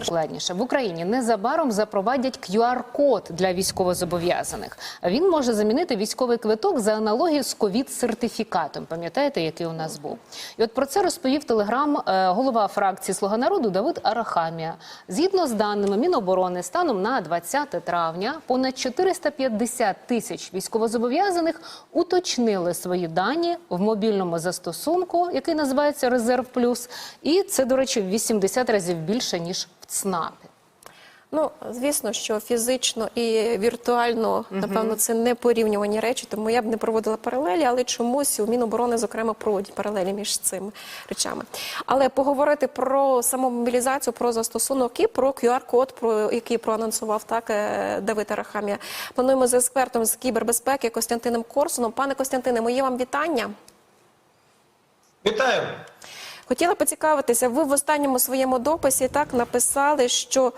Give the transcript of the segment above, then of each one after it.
Складніше в Україні незабаром запровадять QR-код для військовозобов'язаних. Він може замінити військовий квиток за аналогією з ковід-сертифікатом. Пам'ятаєте, який у нас був? І от про це розповів телеграм е, голова фракції Слуга народу Давид Арахамія. Згідно з даними Міноборони, станом на 20 травня понад 450 тисяч військовозобов'язаних уточнили свої дані в мобільному застосунку, який називається Резерв Плюс. І це, до речі, в 80 разів більше ніж в Ну, звісно, що фізично і віртуально, напевно, це не порівнювані речі, тому я б не проводила паралелі, але чомусь у Міноборони, зокрема, проводять паралелі між цими речами. Але поговорити про саму мобілізацію, про застосунок і про QR-код, про який проанонсував так е, Давид Арахамія. Плануємо з експертом з кібербезпеки Костянтином Корсуном. Пане Костянтине, мої вам вітання. Вітаю. Хотіла поцікавитися, ви в останньому своєму дописі так написали, що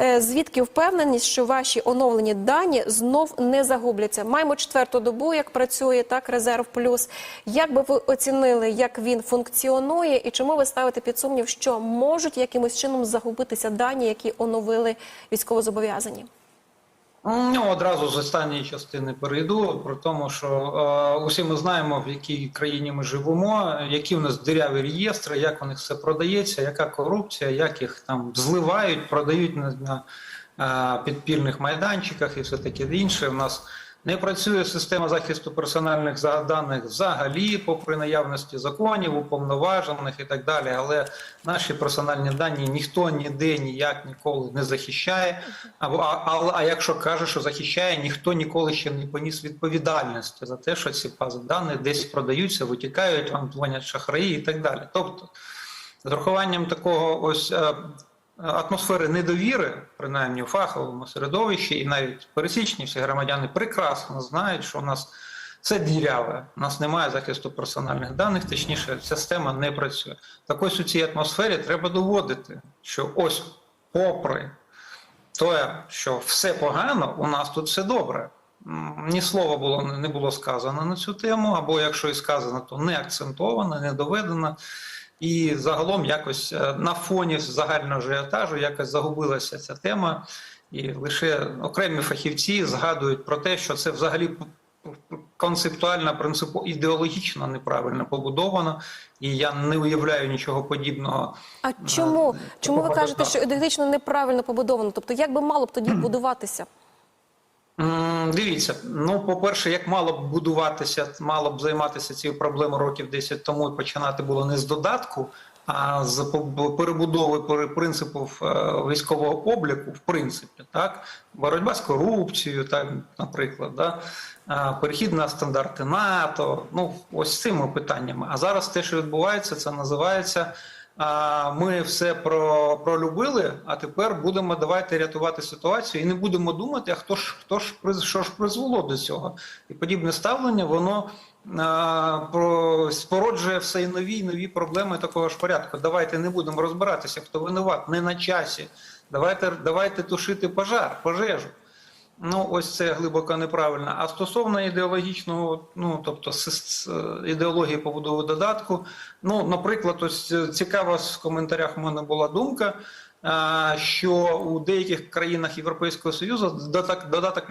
е, звідки впевненість, що ваші оновлені дані знов не загубляться. Маємо четверту добу, як працює так резерв плюс. Як би ви оцінили, як він функціонує, і чому ви ставите під сумнів, що можуть якимось чином загубитися дані, які оновили військовозобов'язані? Ну, одразу з останньої частини перейду про тому, що е, усі ми знаємо, в якій країні ми живемо, які в нас диряві реєстри, як у них все продається, яка корупція, як їх там зливають, продають на, на е, підпільних майданчиках і все таке інше. У нас не працює система захисту персональних даних взагалі, попри наявності законів, уповноважених і так далі. Але наші персональні дані ніхто ніде ніяк ніколи не захищає. А, а, а якщо каже, що захищає, ніхто ніколи ще не поніс відповідальності за те, що ці бази даних десь продаються, витікають, вам дзвонять шахраї і так далі. Тобто, з урахуванням такого ось. Атмосфери недовіри, принаймні у фаховому середовищі, і навіть пересічні всі громадяни прекрасно знають, що у нас це діряве, у нас немає захисту персональних даних, точніше, система не працює. Так ось у цій атмосфері треба доводити, що ось, попри те, що все погано, у нас тут все добре. Ні слова було не було сказано на цю тему, або якщо і сказано, то не акцентовано, не доведено. І загалом якось е, на фоні загального ажіотажу якось загубилася ця тема, і лише окремі фахівці згадують про те, що це взагалі концептуально, принципово ідеологічно неправильно побудовано, і я не уявляю нічого подібного. А чому? Е, Чому ви кажете, що ідентично неправильно побудовано? Тобто, як би мало б тоді будуватися? Дивіться, ну по-перше, як мало б будуватися, мало б займатися цією проблемою років 10 тому і починати було не з додатку, а з перебудови пере- принципів е, військового обліку, в принципі, так боротьба з корупцією, так, наприклад, да? перехід на стандарти НАТО. Ну ось цими питаннями. А зараз те, що відбувається, це називається. Ми все про, пролюбили, а тепер будемо давайте рятувати ситуацію і не будемо думати, а хто ж хто ж що ж призвело до цього. І подібне ставлення, воно про, спороджує все і нові і нові проблеми такого ж порядку. Давайте не будемо розбиратися, хто винуват, не на часі. Давайте, давайте тушити пожар, пожежу. Ну, ось це глибоко неправильно. А стосовно ідеологічного, ну тобто ідеології побудови додатку, ну, наприклад, ось е, цікава в коментарях в мене була думка, що у деяких країнах Європейського Союзу додаток, додаток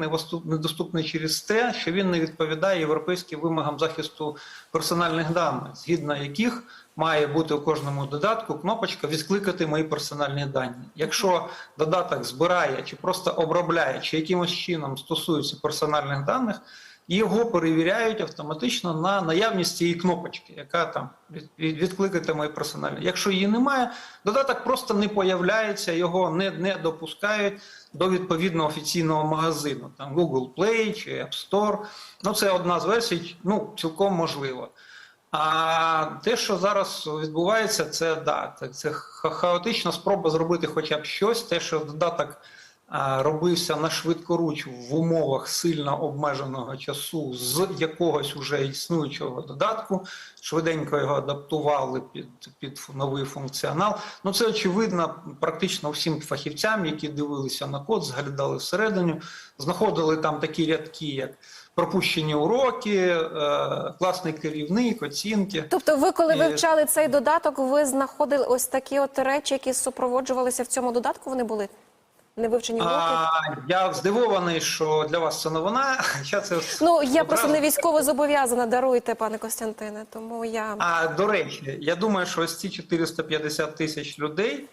недоступний через те, що він не відповідає європейським вимогам захисту персональних даних, згідно яких має бути у кожному додатку кнопочка відкликати мої персональні дані. Якщо додаток збирає чи просто обробляє, чи якимось чином стосується персональних даних, його перевіряють автоматично на наявність цієї кнопочки, яка там від- від- відкликати мої персональні. Якщо її немає, додаток просто не появляється, його не, не допускають до відповідного офіційного магазину, там Google Play чи App Store. Ну, це одна з версій, ну, цілком можливо. А те, що зараз відбувається, це да, це, хаотична спроба зробити хоча б щось. Те, що додаток робився на швидкоруч в умовах сильно обмеженого часу з якогось уже існуючого додатку, швиденько його адаптували під, під новий функціонал. Ну це очевидно практично всім фахівцям, які дивилися на код, зглядали всередину, знаходили там такі рядки, як пропущені уроки, е, класний керівник, оцінки. Тобто, ви, коли І- вивчали цей додаток, ви знаходили ось такі от речі, які супроводжувалися в цьому додатку. Вони були невивчені уроки? А, я здивований, що для вас це новина. Я це Ну я одразу- просто не військово зобов'язана, даруйте, пане Костянтине. Тому я А до речі, я думаю, що ось ці 450 тисяч людей,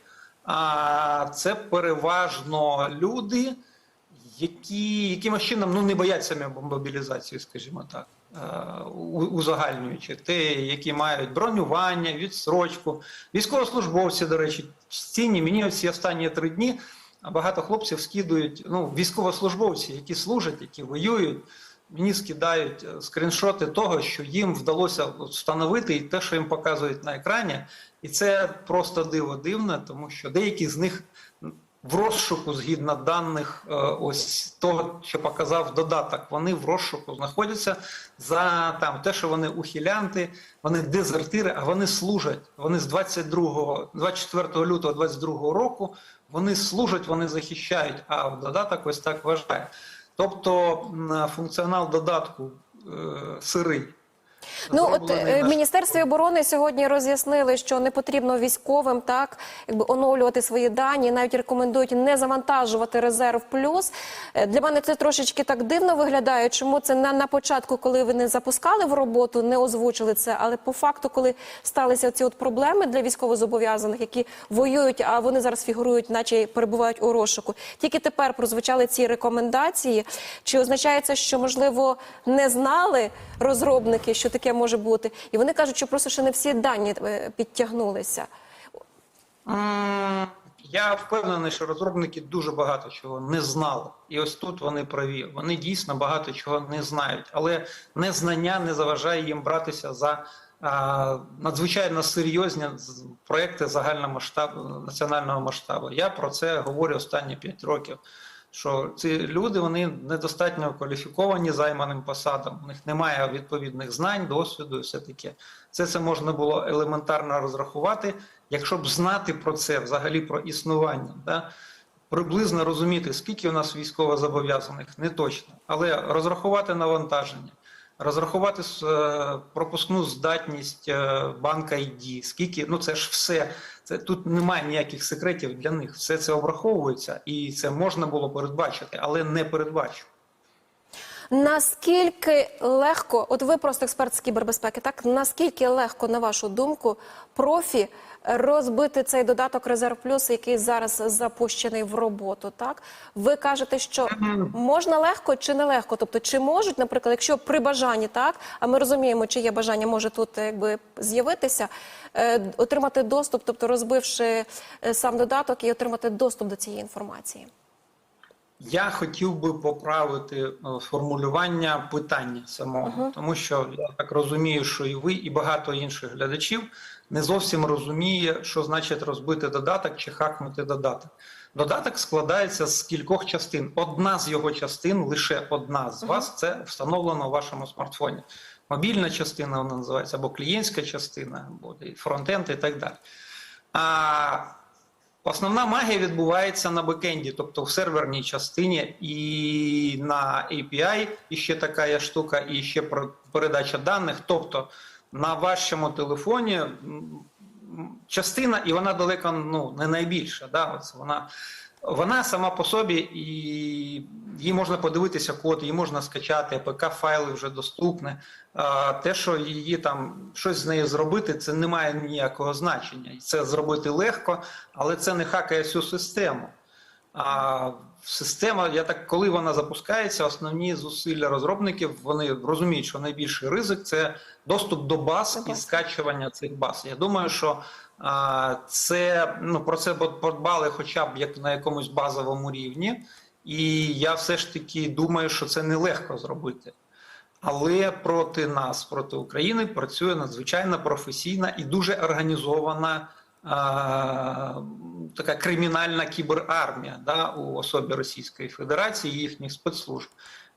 а це переважно люди, які якимось чином ну не бояться мобілізації, скажімо так. е, Узагальнюючи те, які мають бронювання, відсрочку, військовослужбовці, до речі, цінні мені ці останні три дні багато хлопців скидують ну, військовослужбовці, які служать, які воюють. Мені скидають е, скріншоти того, що їм вдалося встановити, і те, що їм показують на екрані, і це просто диво дивне, тому що деякі з них в розшуку, згідно даних, е, ось того, що показав додаток, вони в розшуку знаходяться за там те, що вони ухилянти, вони дезертири, а вони служать. Вони з 22, 24 лютого 22 року вони служать, вони захищають. А в додаток ось так вважає. Тобто функціонал додатку е, сирий. Ну от е, в Міністерстві оборони сьогодні роз'яснили, що не потрібно військовим так якби оновлювати свої дані, навіть рекомендують не завантажувати резерв плюс. Е, Для мене це трошечки так дивно виглядає. Чому це на, на початку, коли ви не запускали в роботу, не озвучили це, але по факту, коли сталися ці от проблеми для військовозобов'язаних, які воюють, а вони зараз фігурують, наче перебувають у розшуку. Тільки тепер прозвучали ці рекомендації. Чи означає це, що можливо не знали розробники, що таке може бути, і вони кажуть, що просто ще не всі дані е, підтягнулися. Я впевнений, що розробники дуже багато чого не знали. І ось тут вони праві. Вони дійсно багато чого не знають, але незнання не заважає їм братися за а, надзвичайно серйозні проекти загального масштабу національного масштабу. Я про це говорю останні 5 років. Що ці люди вони недостатньо кваліфіковані займаним посадам, у них немає відповідних знань, досвіду і все таке. Це це можна було елементарно розрахувати, якщо б знати про це, взагалі про існування. Да? Приблизно розуміти, скільки у нас військовозобов'язаних, не точно, але розрахувати навантаження, розрахувати е, пропускну здатність е, банка ID, скільки, ну це ж все. Це тут немає ніяких секретів для них. Все це обраховується, і це можна було передбачити, але не передбачено. Наскільки легко, от ви просто експерт з кібербезпеки, так наскільки легко, на вашу думку, профі розбити цей додаток Резерв Плюс, який зараз запущений в роботу? Так ви кажете, що можна легко чи не легко? Тобто, чи можуть, наприклад, якщо при бажанні, так а ми розуміємо, чи є бажання може тут якби з'явитися, е, отримати доступ, тобто розбивши е, сам додаток і отримати доступ до цієї інформації. Я хотів би поправити е, формулювання питання самого, тому що я так розумію, що і ви, і багато інших глядачів не зовсім розуміє, що значить розбити додаток чи хакнути додаток. Додаток складається з кількох частин. Одна з його частин, лише одна з вас, це встановлено у вашому смартфоні. Мобільна частина вона називається, або клієнтська частина, або фронтенд і так далі. А Основна магія відбувається на бекенді, тобто в серверній частині, і на API і ще така є штука, і ще передача даних. Тобто на вашому телефоні частина, і вона далеко ну, не найбільша. Да? Ось вона, вона сама по собі, і її можна подивитися код, її можна скачати, АПК-файли вже доступні. Те, що її там щось з нею зробити, це не має ніякого значення. І Це зробити легко, але це не хакає всю систему. А система, я так, коли вона запускається, основні зусилля розробників вони розуміють, що найбільший ризик це доступ до баз і скачування цих баз. Я думаю, що це ну про це подбали, хоча б як на якомусь базовому рівні, і я все ж таки думаю, що це нелегко зробити. Але проти нас, проти України, працює надзвичайно професійна і дуже організована а, така кримінальна кіберармія да, у особі Російської Федерації і їхніх спецслужб,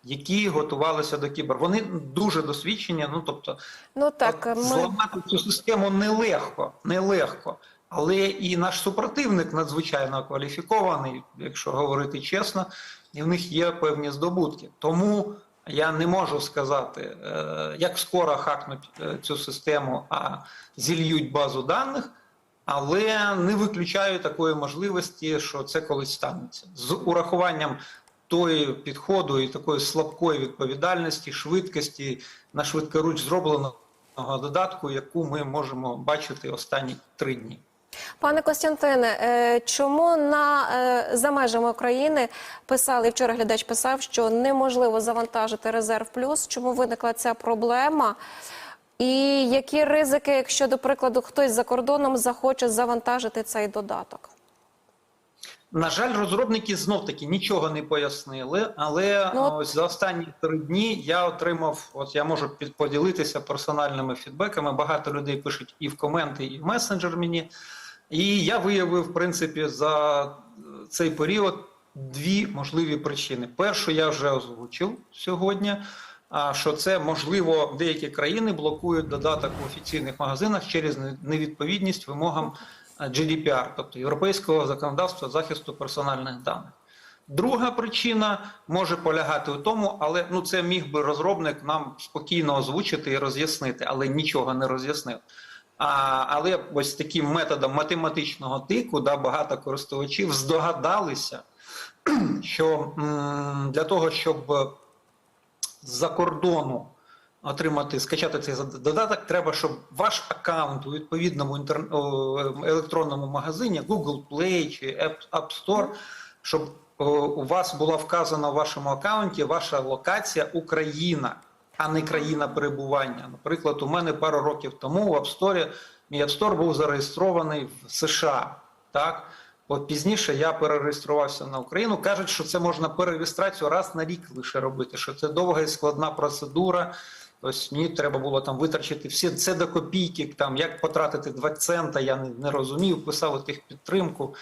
які готувалися до кібер. Вони дуже досвідчені. Ну тобто, Ну так, ми зламати цю систему нелегко, нелегко. Але і наш супротивник надзвичайно кваліфікований, якщо говорити чесно, і в них є певні здобутки. Тому Я не можу сказати, е, як скоро хакнуть е, цю систему, а зільють базу даних, але не виключаю такої можливості, що це колись станеться. З урахуванням тої підходу і такої слабкої відповідальності, швидкості на швидкоруч зробленого додатку, яку ми можемо бачити останні три дні. Пане Костянтине, е, чому на е, за межами України писали вчора глядач писав, що неможливо завантажити резерв плюс? Чому виникла ця проблема? І які ризики, якщо, до прикладу, хтось за кордоном захоче завантажити цей додаток? На жаль, розробники знов таки нічого не пояснили, але Ну, от- ось за останні три дні я отримав. От я можу поділитися персональними фідбеками. Багато людей пишуть і в коменти, і в месенджер мені. І я виявив, в принципі, за цей період дві можливі причини. Першу я вже озвучив сьогодні. А що це можливо деякі країни блокують додаток в офіційних магазинах через невідповідність вимогам е, GDPR, тобто європейського законодавства захисту персональних даних. Друга причина може полягати у тому, але ну це міг би розробник нам спокійно озвучити і роз'яснити, але нічого не роз'яснив. А, але ось таким методом математичного тику да, багато користувачів здогадалися, що м, для того, щоб е, з-за кордону отримати, скачати цей додаток, треба, щоб ваш аккаунт у відповідному інтер... електронному магазині Google Play чи App Store, щоб у вас була вказана в вашому аккаунті ваша локація Україна, а не країна перебування. Наприклад, у мене пару років тому в App Store, мій App Store був зареєстрований в США. Так? От пізніше я перереєструвався на Україну. Кажуть, що це можна перереєстрацію раз на рік лише робити, що це довга і складна процедура. Ось мені треба було там витрачити всі це до копійки, там як потратити 2 цента, я не, розумів, писав тих підтримку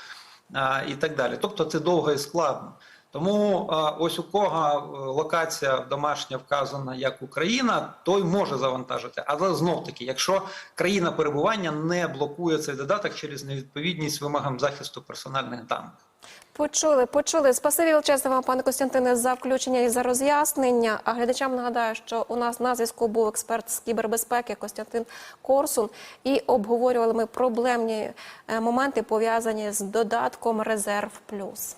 а, і так далі. Тобто це довго і складно. Тому а, ось у кого е, локація домашня вказана як Україна, той може завантажити. Але знов таки, якщо країна перебування не блокує цей додаток через невідповідність вимогам захисту персональних даних. Почули, почули. Спасибі величезне вам, пане Костянтине, за включення і за роз'яснення. А глядачам нагадаю, що у нас на зв'язку був експерт з кібербезпеки Костянтин Корсун, і обговорювали ми проблемні е, моменти пов'язані з додатком Резерв Плюс.